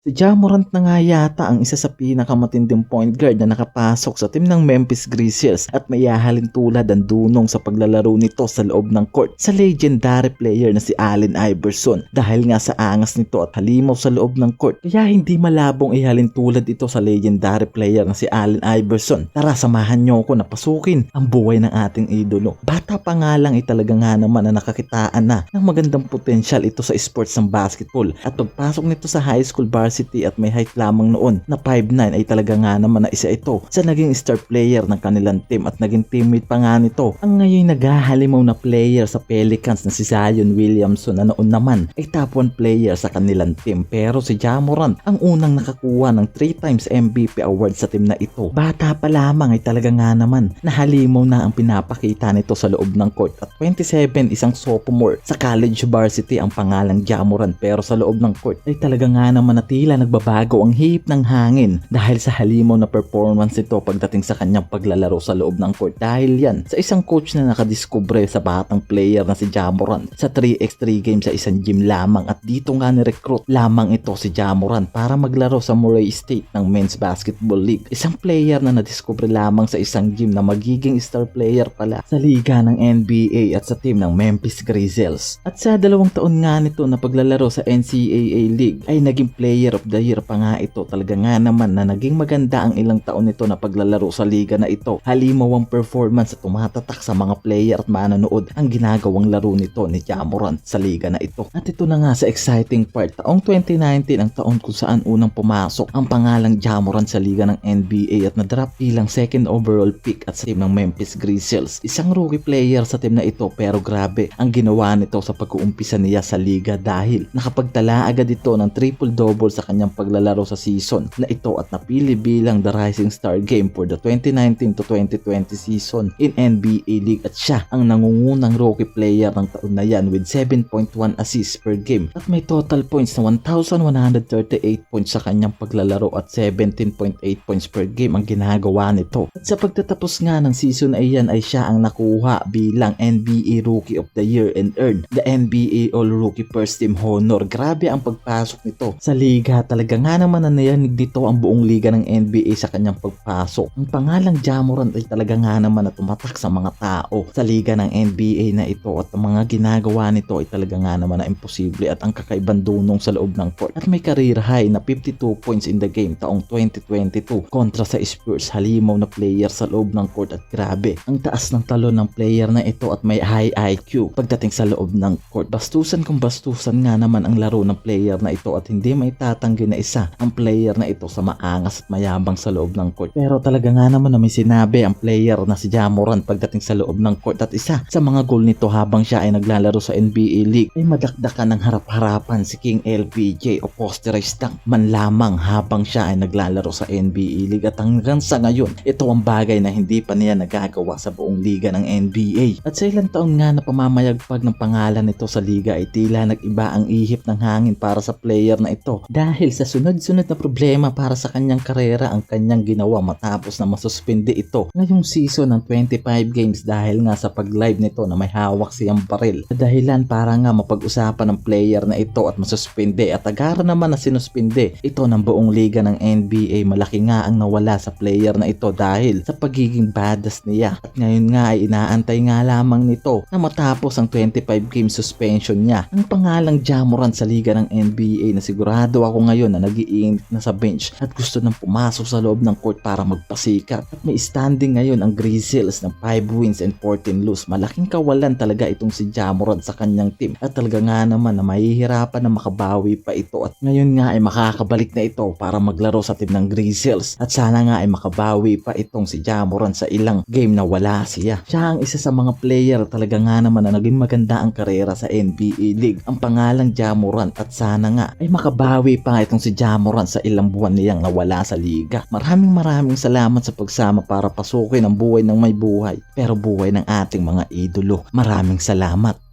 Si Jamorant na nga yata ang isa sa pinakamatinding point guard na nakapasok sa team ng Memphis Grizzlies at may hahalin tulad ang dunong sa paglalaro nito sa loob ng court sa legendary player na si Allen Iverson dahil nga sa angas nito at halimaw sa loob ng court kaya hindi malabong ihalin tulad ito sa legendary player na si Allen Iverson. Tara samahan nyo ko na pasukin ang buhay ng ating idolo. Bata pa nga lang ay talaga nga naman na nakakitaan na ng magandang potensyal ito sa sports ng basketball at pagpasok nito sa high school varsity at may height lamang noon na 5'9 ay talaga nga naman na isa ito sa naging star player ng kanilang team at naging teammate pa nga nito. Ang ngayon naghahalimaw na player sa Pelicans na si Zion Williamson na noon naman ay top 1 player sa kanilang team. Pero si Jamorant ang unang nakakuha ng 3 times MVP award sa team na ito. Bata pa lamang ay talaga nga naman nahalimaw na ang pinapakita nito sa loob ng court at 27 isang sophomore sa college varsity ang pangalang Jamorant pero sa loob ng court ay talaga nga naman na tila nagbabago ang hip ng hangin dahil sa halimaw na performance nito pagdating sa kanyang paglalaro sa loob ng court dahil yan sa isang coach na nakadiskubre sa batang player na si Jamorant sa 3x3 game sa isang gym lamang at dito nga ni-recruit lamang ito si Jamorant para maglaro sa Murray State ng Men's Basketball League. Isang player na nadiskubre lamang sa isang gym na magiging star player pala sa liga ng NBA at sa team ng Memphis Grizzlies. At sa dalawang taon nga nito na paglalaro sa NCAA League ay naging player the year pa nga ito. Talaga nga naman na naging maganda ang ilang taon nito na paglalaro sa liga na ito. Halimaw ang performance at tumatatak sa mga player at manonood ang ginagawang laro nito ni Jamorant sa liga na ito. At ito na nga sa exciting part. Taong 2019 ang taon kung saan unang pumasok ang pangalang Jamorant sa liga ng NBA at nadrap bilang second overall pick at sa team ng Memphis Grizzlies. Isang rookie player sa team na ito pero grabe ang ginawa nito sa pag-uumpisa niya sa liga dahil nakapagtala agad ito ng triple-double kanyang paglalaro sa season na ito at napili bilang the rising star game for the 2019 to 2020 season in NBA League at siya ang nangungunang rookie player ng taon na yan with 7.1 assists per game at may total points na 1,138 points sa kanyang paglalaro at 17.8 points per game ang ginagawa nito. At sa pagtatapos nga ng season ay yan ay siya ang nakuha bilang NBA Rookie of the Year and earned the NBA All-Rookie First Team Honor. Grabe ang pagpasok nito sa liga. Talaga nga naman na nayanig dito ang buong liga ng NBA sa kanyang pagpasok. Ang pangalang Jamorant ay talaga nga naman na tumatak sa mga tao sa liga ng NBA na ito at ang mga ginagawa nito ay talaga nga naman na imposible at ang kakaibang dunong sa loob ng court. At may career high na 52 points in the game taong 2022 kontra sa Spurs halimaw na player sa loob ng court at grabe ang taas ng talon ng player na ito at may high IQ pagdating sa loob ng court. Bastusan kung bastusan nga naman ang laro ng player na ito at hindi may tatanggi na isa ang player na ito sa maangas at mayabang sa loob ng court. Pero talaga nga naman na may sinabi ang player na si Jamoran pagdating sa loob ng court at isa sa mga goal nito habang siya ay naglalaro sa NBA League ay madakdakan ng harap-harapan si King LPJ o posterized dunk man lamang habang siya ay naglalaro sa NBA League at hanggang sa ngayon ito ang bagay na hindi pa niya nagagawa sa buong liga ng NBA. At sa ilang taon nga na pamamayagpag ng pangalan nito sa liga ay tila nag-iba ang ihip ng hangin para sa player na ito dahil sa sunod-sunod na problema para sa kanyang karera ang kanyang ginawa matapos na masuspindi ito ngayong season ng 25 games dahil nga sa pag-live nito na may hawak siyang baril. Dahilan para nga mapag-usapan ng player na ito at masuspindi. At agara naman na sinuspindi ito ng buong liga ng NBA malaki nga ang nawala sa player na ito dahil sa pagiging badass niya. At ngayon nga ay inaantay nga lamang nito na matapos ang 25 game suspension niya. Ang pangalang Jamoran sa liga ng NBA na sigurado ako ngayon na nagiinit na sa bench at gusto nang pumasok sa loob ng court para magpasikat. At may standing ngayon ang Grizzlies ng 5 wins and 14 lose. Malaking kawalan talaga itong si Jamoran sa kanyang team. At talaga nga naman na mahihirapan na makabawi pa ito. At ngayon nga ay makakabalik na ito para maglaro sa team ng Grizzlies. At sana nga ay makabawi pa itong si Jamoran sa ilang game na wala siya. Siya ang isa sa mga player talaga nga naman na naging maganda ang karera sa NBA League. Ang pangalang Jamoran at sana nga ay makabawi pa itong si Jamoran sa ilang buwan niyang nawala sa liga. Maraming maraming salamat sa pagsama para pasukin ang buhay ng may buhay pero buhay ng ating mga idolo. Maraming salamat.